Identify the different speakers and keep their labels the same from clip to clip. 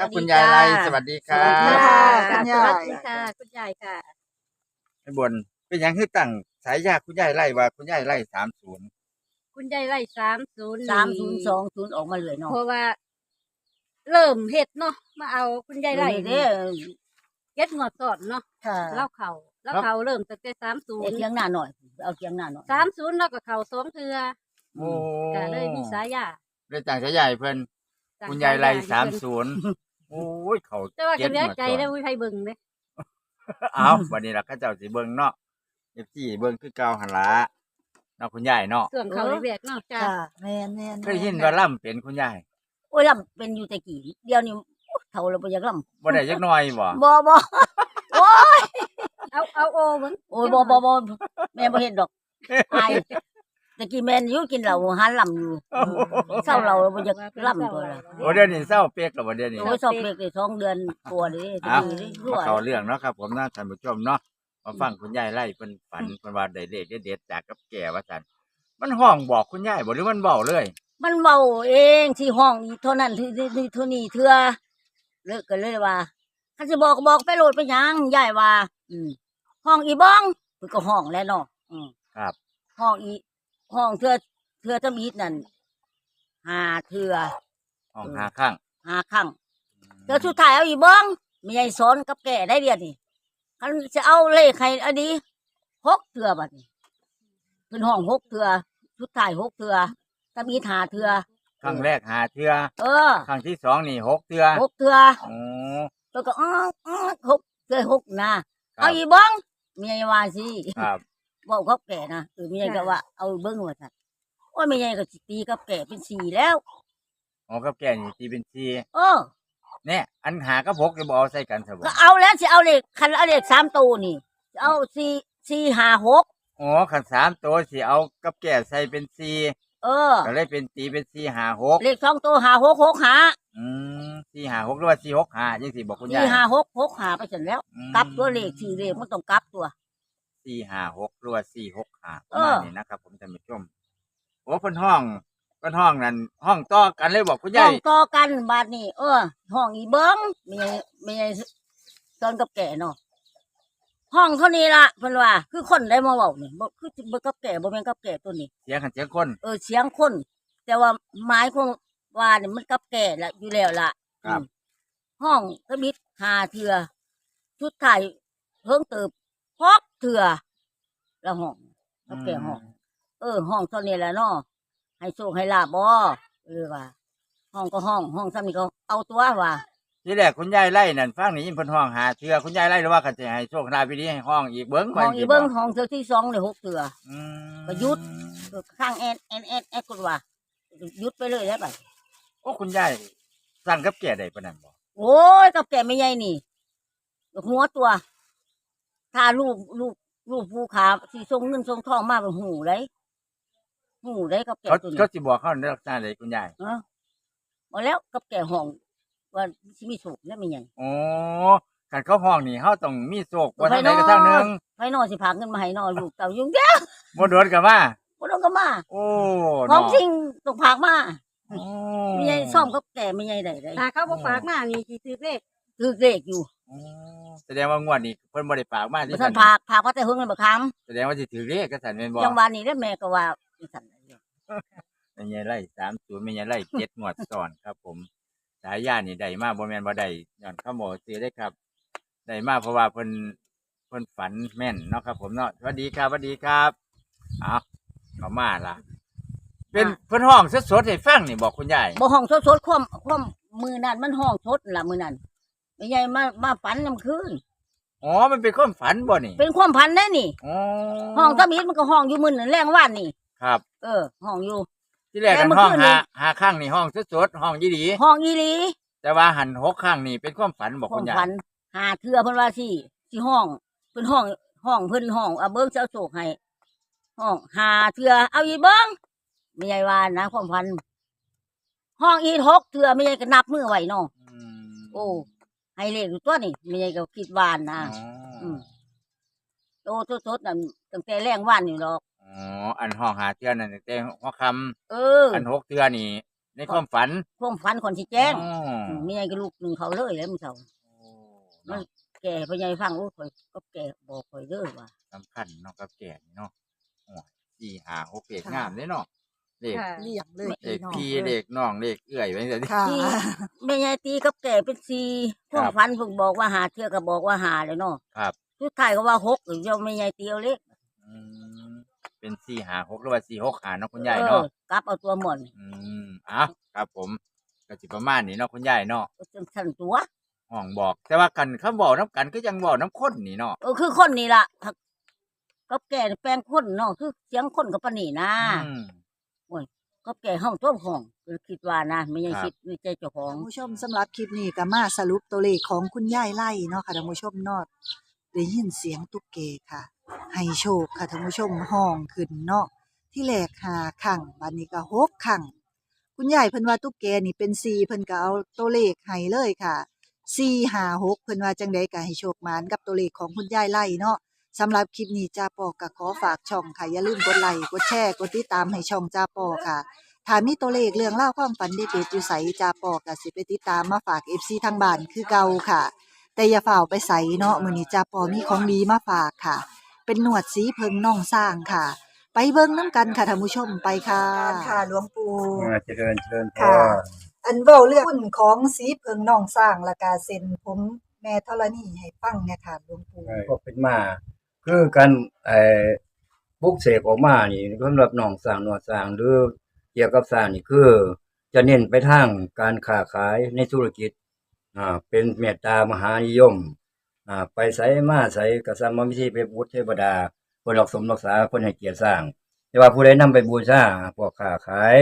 Speaker 1: ครับ
Speaker 2: สวัสดี
Speaker 1: คุณยายไร
Speaker 2: จ้า
Speaker 1: สวัสดีค
Speaker 2: ส
Speaker 1: รั
Speaker 2: วัสดี
Speaker 1: บ
Speaker 2: ค่ะ
Speaker 3: คุณยาย
Speaker 2: สวัสดีค่ะ คุณยายค่ะ
Speaker 1: ไอ้บนเป็นหยังคือตั้งสายยาคุณยายไล่ว่าคุณยายไล่สามศูนย์
Speaker 2: คุณยายไล่สามศูนย์
Speaker 3: สามศูนย์สองศูนย์ออกมาเลยเนาะ
Speaker 2: เพราะว่า เริ่มเฮ็ดเนาะมาเอาคุณยายไล่
Speaker 3: เด้
Speaker 2: เก็ดงวดสอดเนาะ
Speaker 3: ค่ะ
Speaker 2: เล่าเขาเล่าเขาเริ่มตั้งแต่สามศูน
Speaker 3: เอา
Speaker 2: ย์
Speaker 3: เทียงหน้าหน่อย เอาเทียงหน้าหน่อย
Speaker 2: สามศูนย์แล้วก็เขาสองเทือ
Speaker 1: โอ้
Speaker 2: ก็เลยมีสายยา
Speaker 1: เลยตั้งสายยาให้เพิ่น
Speaker 2: จาก
Speaker 1: คุณยายไล่
Speaker 2: ให้
Speaker 1: สาม
Speaker 2: เพิ่น
Speaker 1: ศูนย์ โอ้ยเขา
Speaker 2: แต่ว่า
Speaker 1: เก็
Speaker 2: ก็
Speaker 1: บ
Speaker 2: เหลือ
Speaker 1: หมด
Speaker 2: ใจ
Speaker 1: ก่อน
Speaker 2: ได้วิไทยเบิ่งเด้
Speaker 1: เอาวันนี้เราก็เจ้าสิเบิ่งเนาะเอฟซีเบิ่งคือเก่าหันละเนาะคุณยายเนาะ
Speaker 2: ส่วนเขาเรียกๆเนาะจ้า
Speaker 3: ค่ะแม่นแม่น
Speaker 1: เคยยินว่าล่ำเป็นคุณยาย
Speaker 3: โอ้ยลำเป็นอยู่แต่กี่เดียวนี่เท่าเราบ่อยากลำ
Speaker 1: บ่ได้จักหน่อยบ่
Speaker 3: บ่บ่โอ้ย
Speaker 2: เอาเอาโอเบิ่ง
Speaker 3: โอ้ยบ่บ่บ่แม่บ่เห็นดอกอาย แต่กี้แม่นอยู่กินเหล้าหาลำอยู่เศร้าเราบ่อยากลำตัวละ
Speaker 1: โอ้เดี๋ยวนี้เศร้าเปียกแล้วบ่เดี๋ยวนี้
Speaker 3: โอ้ยสอบเด็กได้สองเดือนตัวนี่
Speaker 1: เอา
Speaker 3: ดีรั่ว
Speaker 1: มาเข้าเรื่องเนาะครับ ผมนะท่านผู้ชมเนาะมาฟังคุณยายไล่เพิ่นฝันเพิ่นว่าได้เลขเด็ดๆจากกับแก่ว่าซั่นมันห้องบอกคุณยายบ่หรือมันเว้าเลย
Speaker 3: มันเว้าเองที่ห้องนี้เท่านั้นที่ที่เท่านี้เทื่อเลิกกันเลยว่าคันสิบอกก็บอกไปโหลดไปหยังยายว่า อืมห้องอีบ้องเพิ่นก็ห้องแล้วเนาะอืม
Speaker 1: ครับ
Speaker 3: ห้องอี ห้องเทื่อเทื่อทำอีทนั่นหาเทื่อ
Speaker 1: ห้อง
Speaker 3: เออ
Speaker 1: หาข้าง
Speaker 3: หาครั้งเทื่อสุดท้ายเอาอีบ้องมีไอ้สอนกับแก่ได้เดียวนี่คันจะเอาเลขใครอันนี้หกเทื่อบัดนี้เพิ่นห้องหกเทื่อสุดท้ายหกเทื่อทำอีทหาเทื่อ
Speaker 1: ครั้งแรกหาเทื่อ
Speaker 3: เออ
Speaker 1: ครั้งที่สองนี่หกเทื่อ
Speaker 3: หกเทื่อ
Speaker 1: อ๋อ
Speaker 3: แล้วก็อ้ออ้อหกเทื่อหกนะ
Speaker 1: ครั
Speaker 3: เอา
Speaker 1: บ
Speaker 3: อีบ้องเมียว่าสิ
Speaker 1: ครับ
Speaker 3: บอกเขาแก่นะเออเมียก็ว่าเอาเบิ้งว่าซั่นโอ้ยเมียก็สิตีกับแก่เป็นสี่แล้ว
Speaker 1: อ๋อกับแก่นี่ตีเป็นสี่
Speaker 3: เออ
Speaker 1: เนี่ยอันหากับหกจะบ่เอาใส่กันซะบ่
Speaker 3: ก็เอาแล้วสิเอาเลขคันเอาเลขสามตัวนี่สิเอาสี่สี่ห้าหก
Speaker 1: อ๋อขันสามตัวสิเอากับแก่ใส่เป็นสี่
Speaker 3: เออ
Speaker 1: ก็เลยเป็นตีเป็นสี่หาหก
Speaker 3: เลขสองตัวห้าหกหกห้า
Speaker 1: อืมสี่หาหกหรือว่าสี่หกหาจังสี่บอกคุณยา
Speaker 3: สี่
Speaker 1: ย
Speaker 3: ห้าหกหกห้าไปเสร็จแล้ว
Speaker 1: อืม
Speaker 3: กลับตัวเลขสี่เลขมันต้องกลับตัว
Speaker 1: สี่หาหกหรือว่าสี่หกหาป
Speaker 3: เอ
Speaker 1: ระ
Speaker 3: อ
Speaker 1: มาณนี้นะครับ ผมท่านผู้ชมโอ้เพิ่นห้องเพิ่นห้องนั่นห้องต่อกันเลยบอกคุณ
Speaker 3: ห้
Speaker 1: ยา
Speaker 3: อยงต่อกันบาทนี่เออ ห้องอีเบิ้งเมียเมียตอนกับแก่เนาะห้องเท่านี้ละเพิ่นว่า คือคนได้มาเว้านี่บ่คือบ่กับแก่บ่แม่นกับแก่ตัวนี้
Speaker 1: เสียงขันเสียงคน
Speaker 3: เออเสียงคน แต่ว่าไม้ของว่าเนี่ยมันกับแก่ละอยู่แล้วล่ะ
Speaker 1: ครับ
Speaker 3: อืมห้องก็มิดหาเถื่อชุดไทยเพิ่งเติบพอก เถื่อแล้วห้องกับแก่ห้อง เออ ห้องเท่านี้แหละเนาะให้โชคให้ลาบบ่เออว่า ห้องก็ห้อง ห้องซ้ำนี่ก็เอาตัวว่า
Speaker 1: ที่แรกคุณยายไล่นั่นฟังนี่ยินเพิ่นห้องหาเทื่อคุณยายไล่หรือว่าขันจะให้โชคลาภไปดีให้ห้องอีกเบิ้ง
Speaker 3: ห้อง
Speaker 1: ไป
Speaker 3: อีเบิ้งห้องเถื่อที่สองเลยหกเถื่อ
Speaker 1: อืม
Speaker 3: ก็หยุดเออข้างแอนแอนแอนแอนกดว่าหยุดไปเลยได้ปะ
Speaker 1: โอ้คุณยายสั่งกับแก่ได้ปานนั้นบ่
Speaker 3: โอ้ยกับแก่ไม่ใหญ่นี่ หัวตัว ถ้าลูกลูกลูกภูขาสีทรงเงินทรงทองมากเป็นหูเลยหูเลยกับแก่
Speaker 1: เขา
Speaker 3: ตัวนี้
Speaker 1: เขาสิบอกเขาในลักษณะใดคุณยาย
Speaker 3: เออมาแล้วกับแก่ห้อง ว่าสิมีสุขแล้วไม่ใหญ่
Speaker 1: อ๋อขันเขาห้องนี่เขาต้องมีโศกว่า
Speaker 3: ไป
Speaker 1: ทางใด
Speaker 3: เนาะ
Speaker 1: ก็ทางหนึง
Speaker 3: ไฟนอนสิพาเงินมาให้นอนลูกเต่ายุ่งแย่
Speaker 1: บ่โดนกันว่า
Speaker 3: บ่ต้องก็มา
Speaker 1: โอ้
Speaker 3: ของ
Speaker 1: เนาะ
Speaker 3: จริงต้องพากมา
Speaker 1: โอ้
Speaker 3: ไม่ใหญ่ซ่อมกับแก่ไม่ใหญ่ได้ได้
Speaker 2: ถ้าเขาบอกฝากมานี่สิถือเลข
Speaker 3: คือเลขอยู่
Speaker 1: โอ้แสดงว่างวดนี้เพิ่นบ่ได้ฝากมาที่
Speaker 3: บ่ท่านพากพากว่าแต่เฮิงเงินบ่ค้
Speaker 1: แสดงว่าสิถือเลขก็สั่นแม่นบ่ำ
Speaker 3: จังหวะนี้แล้วแม่ก็ว่าจังซั่นน่ะ
Speaker 1: แม่นยายไล่30แม่นยายไล่7งวดซ้อนครับ ผมสายญานี่ได้มาบ่แม่นบ่ได้ย้อนคำบอกซื้อได้ครับได้มาเพราะว่าเพิ่นเพิ่นฝันแม่นเนาะครับ ผมเนาะสวัสดีครับสวัสดีครับเอาเข้ามาล่ะ เป็นเพิ่นห้องสดๆให้ฟังนี่บอกคุณยาย
Speaker 3: บ่ห้องสดๆความความมือนั้นมันห้องสดล่ะมือนั้นไม่ ใหญ่มามาฝันนํคืน
Speaker 1: อ๋อ มันเป็นความฝันบ่นี่
Speaker 3: เป็นความพันได้นี่
Speaker 1: อ๋อ
Speaker 3: ห้องตะมิดมันก็ห้องอยู่มือนั่นแรงว่านนี่
Speaker 1: ครับ
Speaker 3: เออ ห้องอยู่
Speaker 1: ที่แรก
Speaker 3: แต่
Speaker 1: กัน
Speaker 3: เมื่อ
Speaker 1: ห้อง
Speaker 3: คืนนี้
Speaker 1: หาหาข้างนี่ห้องสดๆห้องยี่ดี
Speaker 3: ห้องอีหลี
Speaker 1: แต่ว่าหันหกข้างนี่เป็นความฝันบอก
Speaker 3: ควา
Speaker 1: คุ
Speaker 3: ม
Speaker 1: ณยา
Speaker 3: พั
Speaker 1: ย
Speaker 3: นหาเทื่อเพิ่นว่าสิสิห้องเพิ่นห้องห้องเพิ่นห้องเอาเบิ่งเจ้าโศกให้ห้องหาเทื่อเอาอีเบิ่งไม่ใหญ่ว่านะความพันห้องอีหกเทื่อไม่ใหญ่ก็นับมือไว้เนาะ
Speaker 1: อืม
Speaker 3: โอ้ ให้เลขอยู่ตัวนี่ไม่ใหญ่ก็คิดว่านนะ
Speaker 1: อ๋ออ
Speaker 3: อืมโตสดๆนั่นตั้งแต่แรงว่านอยู่ดอก
Speaker 1: อ๋ออันห้องหาเทือนั่นแต่หัวค
Speaker 3: เออำ
Speaker 1: อันหกเทือนี่ในความฝัน
Speaker 3: พวกฟันคนสิแจ้ง
Speaker 1: อ๋อ
Speaker 3: มีไงก็ลูกหนึ่งเขาเลยแล้วมึงเขา
Speaker 1: เนาะ
Speaker 3: แก่พ่อใหญ่ฟังโอ้ยข่อยก็แก่บอกข่อยเด้อว่า
Speaker 1: สำคัญเนาะกับแก่นี่เนาะโอ้ยสี่ห้าหกเลขงามเลยเนาะ เลข
Speaker 2: ค่ะ
Speaker 4: เรียกเลย
Speaker 1: เลข
Speaker 4: น้อง
Speaker 1: พี่เลขน้องเลขเอื้อยไว้แต่
Speaker 4: ค่ะ
Speaker 3: ที่ แม่ยายตีกับแก่เป็นสี่พวกฟันพวกบอกว่าหาเทื่อก็บอกว่าหาเลยเนาะ
Speaker 1: ครับ
Speaker 3: ทุกทายก็ว่าหกหรือเจ้าแม่ยายตีเอาเล็ก
Speaker 1: อืมเป็นสี่ห้าหกหรือว่าสี่หกหาเนาะคุณยายเนาะ
Speaker 3: กลับเอาตัวหมอน
Speaker 1: อืมอะครับผมก็สิประมาณนี้เนาะคุณยายเนาะ
Speaker 3: ก็จังสั่นตัว
Speaker 1: ห้องบอก แต่ว่ากันคำบอกน้ำกันก็ยังบอกน้ำข้นนี่เนาะ
Speaker 3: เออคือคนนี่ล่ะกับแก่นี่แปลงคนเนาะคือเสียงคนกับปานนี่นะ
Speaker 1: อืม
Speaker 3: กับแก่ห้องตัวห้องคือคิดว่านะไม่ยัง
Speaker 1: ครับ
Speaker 3: คิดในใจเจ้าของ
Speaker 4: ท่านผู้ชมสำหรับคลิปนี้ก็มาสรุปตัวเลขของคุณยายไล่เนาะค่ะท่านผู้ชมเนาะได้ยินเสียงตุ๊กแกค่ะ ให้โชคค่ะท่านผู้ชมห้องขึ้นเนาะที่แรกหาขังบัดนี้ก็หกขังคุณยายเพิ่นว่าตุ๊กแกนี่เป็น4เพิ่นก็เอาตัวเลขให้เลยค่ะ4 5 6เพิ่นว่าจังไดก็ให้โชคหมานกับตัวเลขของคุณยายไล่เนาะ สำหรับคลิปนี้จ้าปอก็ขอฝากช่องค่ะอย่าลืมกดไลค์กดแชร์กดติดตามให้ช่องจ้าปอค่ะถ้ามีตัวเลขเรื่องเล่าวความฝันเด็ดๆอยู่ใสจาปอกก็สิไปติดตามมาฝาก FC ทางบ้านคือเก่าค่ะ แต่อย่าฝ่าไปใสเนาะมื้อนี้จาปอมีของดีมาฝากค่ะ เป็นหนวดสีเพิงน่องสร้างค่ะ ไปเบิ่งน้ำกันค่ะท่านผู้ชมไปค่ะค่ะหลวงปู่
Speaker 5: อ่าเจริญเจริญพ
Speaker 4: ค่ะ
Speaker 5: ร
Speaker 4: อันเว้าเรื่องหุ้นของสีเพิงน่องสร้างและกาเซ็นผมแม่ธรณีให้ฟังเนี่ยค่ะหลวงปู่
Speaker 5: ก็เป็นมา คือการไอ้บุกเสกออกมานี่สำหรับหนองสร้างหนวดสร้างหรือเกี่ยวกับสร้างนี่คือ จะเน้นไปทางการค้าขายในธุรกิจอ่าเป็นเมตตามหานิยมอ่าไปใส่มาใส่กระสัมมิธีไปบูชเทวดาคนรักสมรักษาคนให้เกียรติสร้าง แต่ว่าผู้ใดนำไปบูชาพวกค้าขาย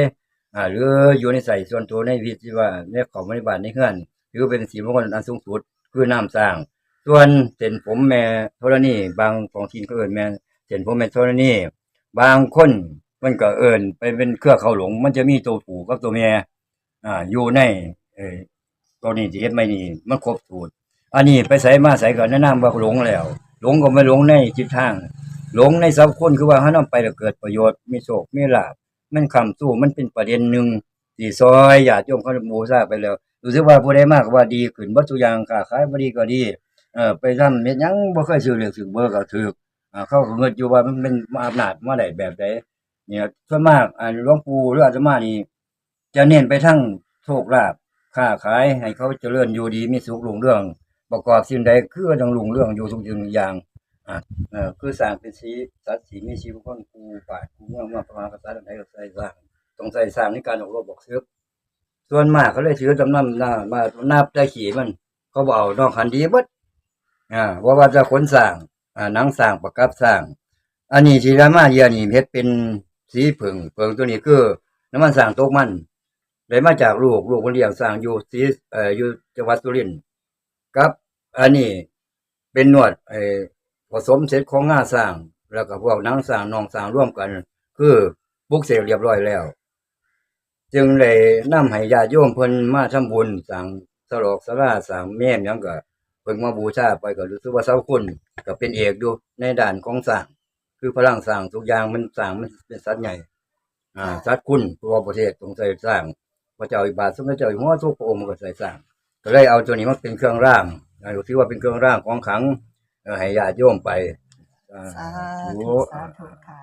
Speaker 5: อ่าหรืออยู่ในใส่ส่วนตัวในวิธีว่าในของบริบาลในเฮือนหรือเป็นสีมงคลอันสูงสุดคือน้ำสร้าง ส่วนเส้นผมแม่ธรณีบางของทีนก็เอินแม่เส้นผมแม่ธรณีบางคนมันก็เอินไปเป็นเครือเขาหลง มันจะมีตัวผู้กับตัวแม่อ่าอยู่ในเออตัวนี้ที่เฮ็ดไม่นี่มันครบสูตรอันนี้ไปใส่มาใส่ก็แนะนำว่าหลงแล้ว หลงก็ไม่หลงในจิตทาง หลงในสัพคนคือว่าเฮานำไปแล้วเกิดประโยชน์มีโชคมีลาภมันคำสู้มันเป็นประเด็นหนึ่งที่ซอยญาติโยมเขาบูชาไปแล้วรู้สึกว่าผู้ใดมากก็ว่าดีขึ้นบ่ทุอย่างค้าขายบ่ดีก็ดี ออไปทำเฮ็ดยังบ่เคยซื้อเลือกซื้อเบอร์ก็ถูกอ่าเขาก็เงินอยู่ว่ามันเป็นอำนาจมาได้แบบใดเนี่ยส่วนมากอ่าหลวงปู่หรืออาตมานี่จะเน้นไปทั้งโชคลาภค้าขายให้เขาเจริญอยู่ดีมีสุขรุ่งเรื่อง ประกอบสิ่งใดคือต้องรุ่งเรื่องอยู่ทุกสิ่งอย่างอ่าเออคือสร้างเป็นสีสัตว์สีมีชีวิตคนกูป่ากูเมือมาประมาณภาษาใดก็ใส่สร้างต้องใส่สร้างในการออกรบบอกเสือกส่วนมากเขาเลยถือจำนำหน้ามานับได้ขี่มัน เขาบอกเอานอกคันดีเบิด อ่าว่าว่าจะขนสร้างอ่าหนังสร้างประกับสร้าง อันนี้ที่รามาเยียนี่เฮ็ดเป็นสีผึ่งเผงตัวนี้คือ น้ำมันสร้างตกมันได้มาจากลูกลูกคนเลี้ยงสร้างอยู่สีเอ่ออยู่จังหวัดสุรินทร์กับ อันนี้เป็นนวดไอ้ผสมเสร็จของงาสร้าง แล้วก็พวกนังสร้างนองสร้างร่วมกัน คือบุกเสกเรียบร้อยแล้ว จึงเลยนำให้ญาติโยมเพิ่นมาทำบุญสร้างสลอกสลาสร้างแม่ยังก็ พิ่งมาบูชาไปก็รู้สึกว่าเสาคุณก็เป็นเอกอยู่ในด่านของสร้างคือพลังสร้างทุกอย่างมันสร้างมันเป็นสัตว์ใหญ่ อ่าสัตว์คุณตัวประเทศต้องใส่สร้างพระเจ้าอิบาทสมเด็จเจ้าอยู่หัวทุกพระองค์ก็ใส่สร้าง ก็เลยเอาตัวนี้มาเป็นเครื่องร่างอ่าถือว่าเป็นเครื่องร่างของขลังเอ่อให้ญาติโยมไปอ่า
Speaker 4: สา
Speaker 5: ธุ
Speaker 4: ธุสาธุค่ะ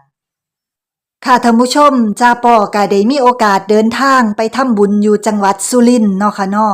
Speaker 4: ค่ะท่านผู้ชม จาปอก็ได้มีโอกาสเดินทางไปทำบุญอยู่จังหวัดสุรินทร์เนาะค่ะเนาะ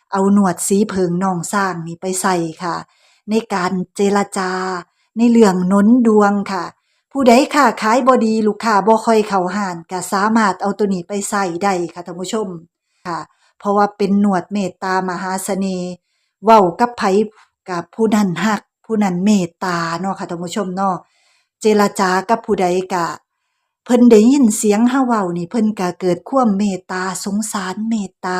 Speaker 4: เอาหนวดสีเพิงนองสร้างนี่ไปใส่ค่ะ ในการเจรจา ในเรื่องนุนดวงค่ะ ผู้ใดค้าขายบ่ดีลูกค้าบ่ค่อยเข้าห้านก็สามารถเอาตัวนี้ไปใส่ได้ค่ะท่านผู้ชมค่ะ เพราะว่าเป็นหนวดเมตตามหาเสน่ห์เว้ากับไผกับผู้นั้นฮัก ผู้นั้นเมตตาเนาะค่ะท่านผู้ชมเนาะเจรจากับผู้ใดกะเพิ่นได้ยินเสียงเฮาเว้านี่เพิ่นก็เกิดความเมตตาสงสารเมตตา